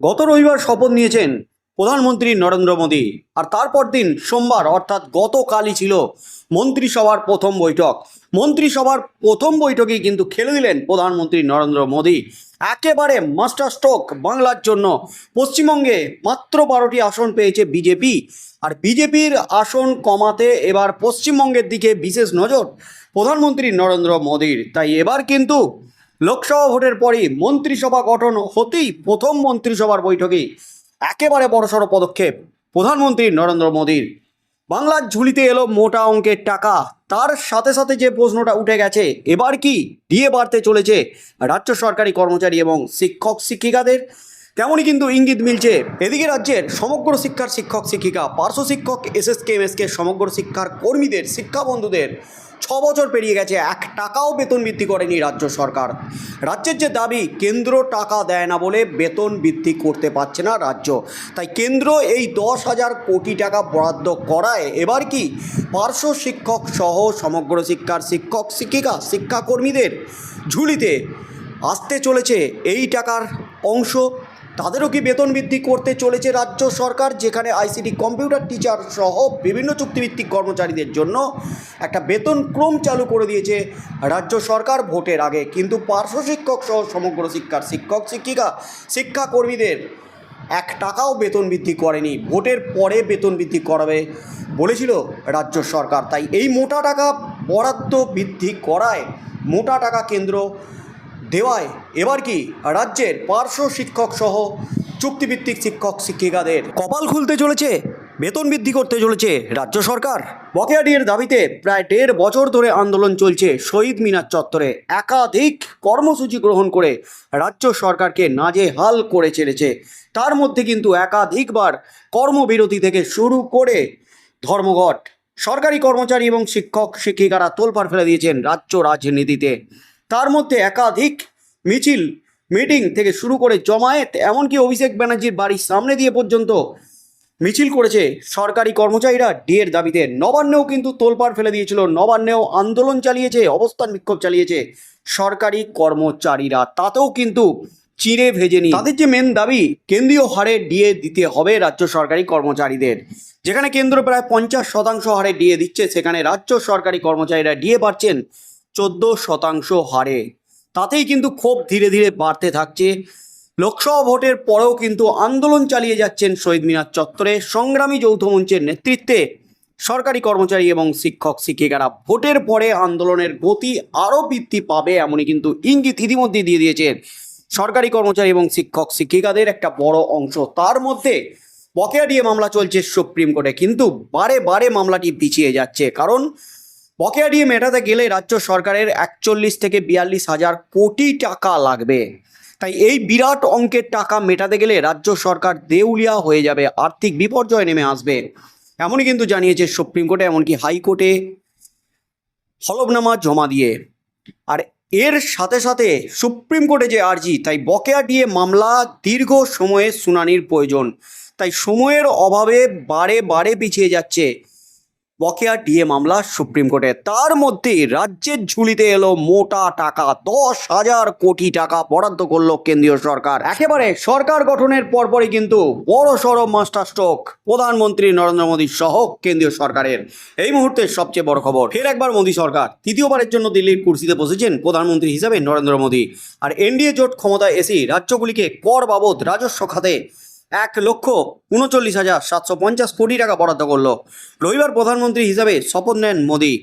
গত রবিবার শপথ নিয়েছেন প্রধানমন্ত্রী নরেন্দ্র মোদী। আর তারপর দিন সোমবার, অর্থাৎ গতকালই ছিল মন্ত্রিসভার প্রথম বৈঠক। মন্ত্রিসভার প্রথম বৈঠকেই কিন্তু খেলে দিলেন প্রধানমন্ত্রী নরেন্দ্র মোদী। একেবারে মাস্টার স্ট্রোক বাংলার জন্য। পশ্চিমবঙ্গে মাত্র বারোটি আসন পেয়েছে বিজেপি। আর বিজেপির আসন কমাতে এবার পশ্চিমবঙ্গের দিকে বিশেষ নজর প্রধানমন্ত্রী নরেন্দ্র মোদীর। তাই এবার কিন্তু লোকসভা ভোটের পরে মন্ত্রিসভা গঠন হতেই প্রথম মন্ত্রিসভার বৈঠকে একেবারে বড়সড় পদক্ষেপ প্রধানমন্ত্রী নরেন্দ্র মোদীর। বাংলার ঝুলিতে এলো মোটা অঙ্কের টাকা। তার সাথে সাথে যে প্রশ্নটা উঠে গেছে, এবার কি? দিয়ে বাড়তে চলেছে রাজ্য সরকারি কর্মচারী এবং শিক্ষক শিক্ষিকাদের তেমনই কিন্তু ইঙ্গিত মিলছে। এদিকে রাজ্যের সমগ্র শিক্ষার শিক্ষক, শিক্ষিকা, পার্শ্ব শিক্ষক S S K M S K সমগ্র শিক্ষার কর্মীদের, শিক্ষা বন্ধুদের ছ বছর পেরিয়ে গেছে, এক টাকাও বেতন বৃদ্ধি করেনি রাজ্য সরকার। রাজ্যের যে দাবি, কেন্দ্র টাকা দেয় না বলে বেতন বৃদ্ধি করতে পারছে না রাজ্য। তাই কেন্দ্র এই দশ হাজার কোটি টাকা বরাদ্দ করায় এবার কি পার্শ্ব শিক্ষক সহ সমগ্র শিক্ষার শিক্ষক, শিক্ষিকা, শিক্ষাকর্মীদের ঝুলিতে আসতে চলেছে এই টাকার অংশ? তাদেরও কি বেতন বৃদ্ধি করতে চলেছে রাজ্য সরকার? যেখানে আইসিটি কম্পিউটার টিচার সহ বিভিন্ন চুক্তিভিত্তিক কর্মচারীদের জন্য একটা বেতন ক্রম চালু করে দিয়েছে রাজ্য সরকার ভোটের আগে। কিন্তু পার্শ্ব শিক্ষক সহ সমগ্র শিক্ষার শিক্ষক, শিক্ষিকা, শিক্ষাকর্মীদের এক টাকাও বেতন বৃদ্ধি করেনি। ভোটের পরে বেতন বৃদ্ধি করাবে বলেছিল রাজ্য সরকার। তাই এই মোটা টাকা বরাদ্দ বৃদ্ধি করায় মোটা টাকা কেন্দ্র দেওয়ায় এবার কি রাজ্যের পার্শ্ব শিক্ষক সহ চুক্তিভিত্তিক শিক্ষক শিক্ষিকাদের কপাল খুলতে চলেছে, বেতন বৃদ্ধি করতে চলেছে রাজ্য সরকার? বকেয়াডিয়ের দাবিতে প্রায় দেড় বছর ধরে আন্দোলন চলছে শহীদ মিনার চত্বরে। একাধিক কর্মসূচি গ্রহণ করে রাজ্য সরকারকে নাজেহাল করে ছেড়েছে তার মধ্যে কিন্তু একাধিকবার কর্মবিরতি থেকে শুরু করে ধর্মঘট। সরকারি কর্মচারী এবং শিক্ষক শিক্ষিকারা তোলপাড় ফেলে দিয়েছেন রাজ্য রাজনীতিতে। তার মধ্যে একাধিক মিছিল, মিটিং থেকে শুরু করে জমায়েত, এমনকি অভিষেক ব্যানার্জির বাড়ির সামনে দিয়ে পর্যন্ত মিছিল করেছে সরকারি কর্মচারীরা। ডিএর দাবিতে নবান্নেও কিন্তু তোলপাড় ফেলে দিয়েছিল। নবান্নেও আন্দোলন চালিয়েছে, অবস্থান বিক্ষোভ চালিয়েছে সরকারি কর্মচারীরা। তাতেও কিন্তু চিড়ে ভেজেনি। তাদের যে মেন দাবি, কেন্দ্রীয় হারে ডিএ দিতে হবে রাজ্য সরকারি কর্মচারীদের। যেখানে কেন্দ্র প্রায় পঞ্চাশ শতাংশ হারে ডিএ দিচ্ছে, সেখানে রাজ্য সরকারি কর্মচারীরা ডিএ পাচ্ছেন চোদ্দ শতাংশ হারে। তাতেই কিন্তু ক্ষোভ ধীরে ধীরে বাড়তে থাকছে। লোকসভা ভোটের পরেও কিন্তু আন্দোলন চালিয়ে যাচ্ছেন শহীদ মিনার চত্বরে সংগ্রামী যৌথ মঞ্চের নেতৃত্বে সরকারি কর্মচারী এবং শিক্ষক শিক্ষিকারা। ভোটের পরে আন্দোলনের গতি আরও বৃদ্ধি পাবে এমনই কিন্তু ইঙ্গিত ইতিমধ্যে দিয়ে দিয়েছেন সরকারি কর্মচারী এবং শিক্ষক শিক্ষিকাদের একটা বড় অংশ। তার মধ্যে বকেয়া দিয়ে মামলা চলছে সুপ্রিম কোর্টে। কিন্তু বারে বারে মামলাটি পিছিয়ে যাচ্ছে। কারণ বকেয়া দিয়ে মেটাতে গেলে রাজ্য সরকারের একচল্লিশ থেকে বিয়াল্লিশ হাজার কোটি টাকা লাগবে। তাই এই বিরাট অঙ্কের টাকা মেটাতে গেলে রাজ্য সরকার দেউলিয়া হয়ে যাবে, আর্থিক বিপর্যয় নেমে আসবে। এমনই কিন্তু জানিয়েছে সুপ্রিম কোর্টে, এমনকি হাইকোর্টে হলফনামা জমা দিয়ে। আর এর সাথে সাথে সুপ্রিম কোর্টে যে আর্জি, তাই বকেয়া দিয়ে মামলা দীর্ঘ সময়ে শুনানির প্রয়োজন। তাই সময়ের অভাবে বারে বারে পিছিয়ে যাচ্ছে। বকেয়া ডিএ মামলা সুপ্রিম কোর্টে। তার মধ্যে রাজ্যের ঝুলিতে এলো মোটা টাকা, দশ হাজার কোটি টাকা বরাদ্দ করল কেন্দ্রীয় সরকার। একেবারে সরকার গঠনের পরপরই কিন্তু বড় সড়ো মাস্টার স্ট্রোক প্রধানমন্ত্রী নরেন্দ্র মোদী সহ কেন্দ্রীয় সরকারের। এই মুহূর্তে সবচেয়ে বড় খবর, ফের একবার মোদী সরকার তৃতীয়বারের জন্য দিল্লির কুর্সিতে বসেছেন প্রধানমন্ত্রী হিসাবে নরেন্দ্র মোদী। আর এনডিএ জোট ক্ষমতায় এসেই রাজ্যগুলিকে কর বাবদ রাজস্ব খাতে এক লক্ষ উনচল্লিশ হাজার সাতশো পঞ্চাশ কোটি টাকা বরাদ্দ করল। রবিবার প্রধানমন্ত্রী হিসাবে শপথ নেন মোদী।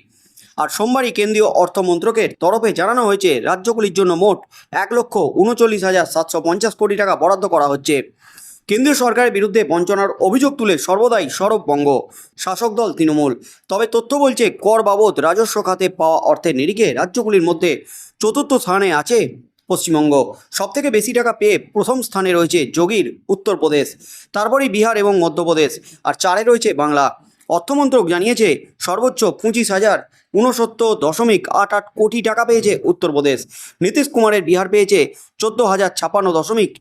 আর সোমবারই কেন্দ্রীয় অর্থমন্ত্রকের তরফে জানানো হয়েছে, রাজ্যগুলির জন্য মোট এক লক্ষ উনচল্লিশ হাজার সাতশো পঞ্চাশ কোটি টাকা বরাদ্দ করা হচ্ছে। কেন্দ্রীয় সরকারের বিরুদ্ধে বঞ্চনার অভিযোগ তুলে সর্বদাই সরব বঙ্গ। শাসক দল তৃণমূল। তবে তথ্য বলছে, কর বাবদ রাজস্ব খাতে পাওয়া অর্থের নিরিখে রাজ্যগুলির মধ্যে চতুর্থ স্থানে আছে পশ্চিমবঙ্গ। সবথেকে বেশি টাকা পেয়ে প্রথম স্থানে রয়েছে যোগীর উত্তরপ্রদেশ, তারপরেই বিহার এবং মধ্যপ্রদেশ, আর চারে রয়েছে বাংলা। অর্থমন্ত্রক জানিয়েছে, সর্বোচ্চ পঁচিশ হাজার ঊনসত্তর দশমিক আট আট কোটি টাকা পেয়েছে উত্তরপ্রদেশ। নীতিশ কুমারের বিহার পেয়েছে চোদ্দ হাজার ছাপান্ন দশমিক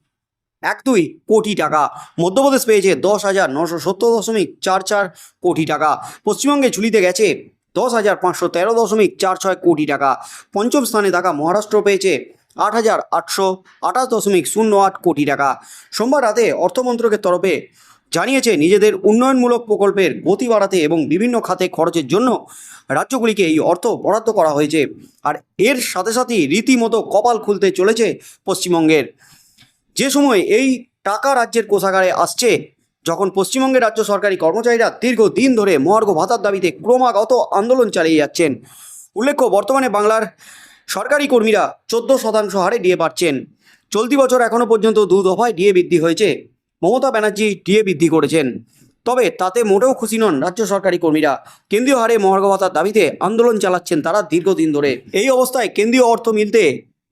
এক দুই কোটি টাকা। মধ্যপ্রদেশ পেয়েছে দশ হাজার নশো সত্তর দশমিক চার চার কোটি টাকা। পশ্চিমবঙ্গে ঝুলিতে গেছে দশ হাজার পাঁচশো তেরো দশমিক চার ছয় কোটি টাকা। পঞ্চম স্থানে থাকা মহারাষ্ট্র পেয়েছে আট হাজার আটশো আঠাশ দশমিক শূন্য আট কোটি টাকা। সোমবার রাতে অর্থমন্ত্রকের তরফে জানিয়েছে, নিজেদের উন্নয়নমূলক প্রকল্পের গতি বাড়াতে এবং বিভিন্ন খাতে খরচের জন্য রাজ্যগুলিকে এই অর্থ বরাদ্দ করা হয়েছে। আর এর সাথে সাথেই রীতিমতো কপাল খুলতে চলেছে পশ্চিমবঙ্গের। যে সময় এই টাকা রাজ্যের কোষাগারে আসছে, যখন পশ্চিমবঙ্গের রাজ্য সরকারি কর্মচারীরা দীর্ঘদিন ধরে মহার্ঘ ভাতার দাবিতে ক্রমাগত আন্দোলন চালিয়ে যাচ্ছেন। উল্লেখ্য, বর্তমানে বাংলার সরকারি কর্মীরা চোদ্দ শতাংশ হারে ডিএ পাচ্ছেন। চলতি বছর এখনও পর্যন্ত দু দফায় ডিএ বৃদ্ধি হয়েছে। মমতা ব্যানার্জি ডিএ বৃদ্ধি করেছেন। তবে তাতে মোটেও খুশি নন রাজ্য সরকারি কর্মীরা। কেন্দ্রীয় হারে মহার্ঘ ভাতার দাবিতে আন্দোলন চালাচ্ছেন তারা দীর্ঘদিন ধরে। এই অবস্থায় কেন্দ্রীয় অর্থ মিলতে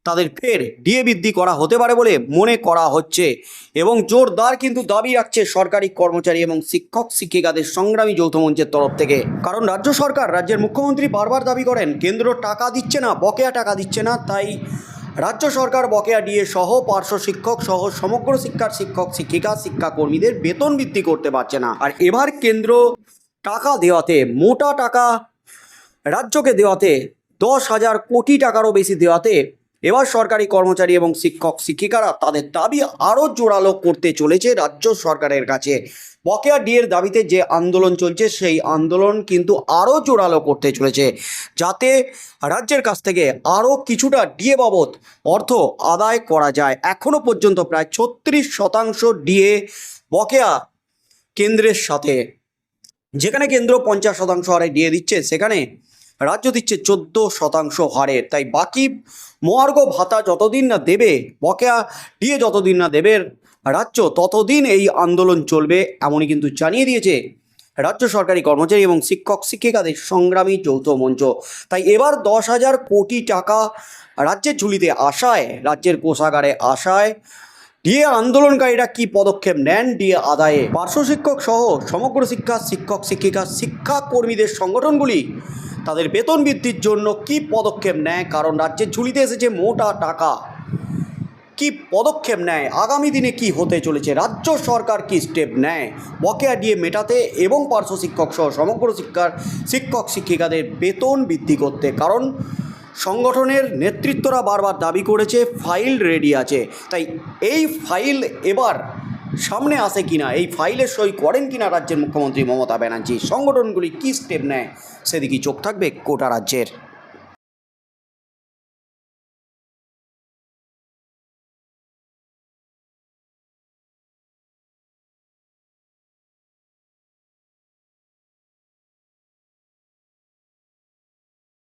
তাদের ফের ডিএ বৃদ্ধি করা হতে পারে বলে মনে করা হচ্ছে এবং জোরদার কিন্তু দাবি রাখছে সরকারি কর্মচারী এবং শিক্ষক শিক্ষিকাদের সংগ্রামী যৌথ মঞ্চের তরফ থেকে। কারণ রাজ্য সরকার, রাজ্যের মুখ্যমন্ত্রী বারবার দাবি করেন, কেন্দ্র টাকা দিচ্ছে না, বকেয়া টাকা দিচ্ছে না, তাই রাজ্য সরকার বকেয়া ডিএ সহ পার্শ্ব শিক্ষক সহ সমগ্র শিক্ষার শিক্ষক, শিক্ষিকা, শিক্ষাকর্মীদের বেতন বৃদ্ধি করতে পারছে না। আর এবার কেন্দ্র টাকা দেওয়াতে, মোটা টাকা রাজ্যকে দেওয়াতে, দশ হাজার কোটি টাকারও বেশি দেওয়াতে এবার সরকারি কর্মচারী এবং শিক্ষক শিক্ষিকারা তাদের দাবি আরও জোরালো করতে চলেছে রাজ্য সরকারের কাছে। বকেয়া ডিএর দাবিতে যে আন্দোলন চলছে, সেই আন্দোলন কিন্তু আরও জোরালো করতে চলেছে। যাতে রাজ্যের কাছ থেকে আরও কিছুটা ডিএ বাবদ অর্থ আদায় করা যায়। এখনও পর্যন্ত প্রায় ছত্রিশ শতাংশ ডিএ বকেয়া কেন্দ্রের সাথে। যেখানে কেন্দ্র পঞ্চাশ শতাংশ হারে দিয়ে দিচ্ছে, সেখানে রাজ্য দিচ্ছে চোদ্দ শতাংশ হারে। তাই বাকি মহার্ঘ ভাতা যতদিন না দেবে, বকেয়া দিয়ে যতদিন না দেবে, রাজ্য ততদিন এই আন্দোলন চলবে এমনই কিন্তু জানিয়ে দিয়েছে রাজ্য সরকারি কর্মচারী এবং শিক্ষক শিক্ষিকাদের সংগ্রামী যৌথ মঞ্চ। তাই এবার দশ হাজার কোটি টাকা রাজ্যের ঝুলিতে আসায়, রাজ্যের কোষাগারে আসায় ডিএ আন্দোলনকারীরা কি পদক্ষেপ নেন ডিএ আদায়ে? পার্শ্ব শিক্ষক সহ সমগ্র শিক্ষা, শিক্ষক শিক্ষিকা শিক্ষা কর্মীদের সংগঠনগুলি তাদের বেতন বৃদ্ধির জন্য কি পদক্ষেপ নেয়? কারণ রাজ্যের ঝুলিতে এসেছে মোটা টাকা। কি পদক্ষেপ নেয়? আগামী দিনে কি হতে চলেছে? রাজ্য সরকার কি স্টেপ নেয়? বকেয়া দিয়ে মেটাতে এবং পার্শ্ব শিক্ষক সহ সমগ্র শিক্ষার শিক্ষক শিক্ষিকাদের বেতন বৃদ্ধি করতে। কারণ সংগঠনের নেতৃত্বরা বারবার দাবি করেছে, ফাইল রেডি আছে। তাই এই ফাইল এবার সামনে আসে কিনা? এই ফাইলে সই করেন কিনা রাজ্যের মুখ্যমন্ত্রী মমতা ব্যানার্জি? সংগঠনগুলি কী স্টেপ নেয়? সেদিকে চোখ থাকবে কোটা রাজ্যের।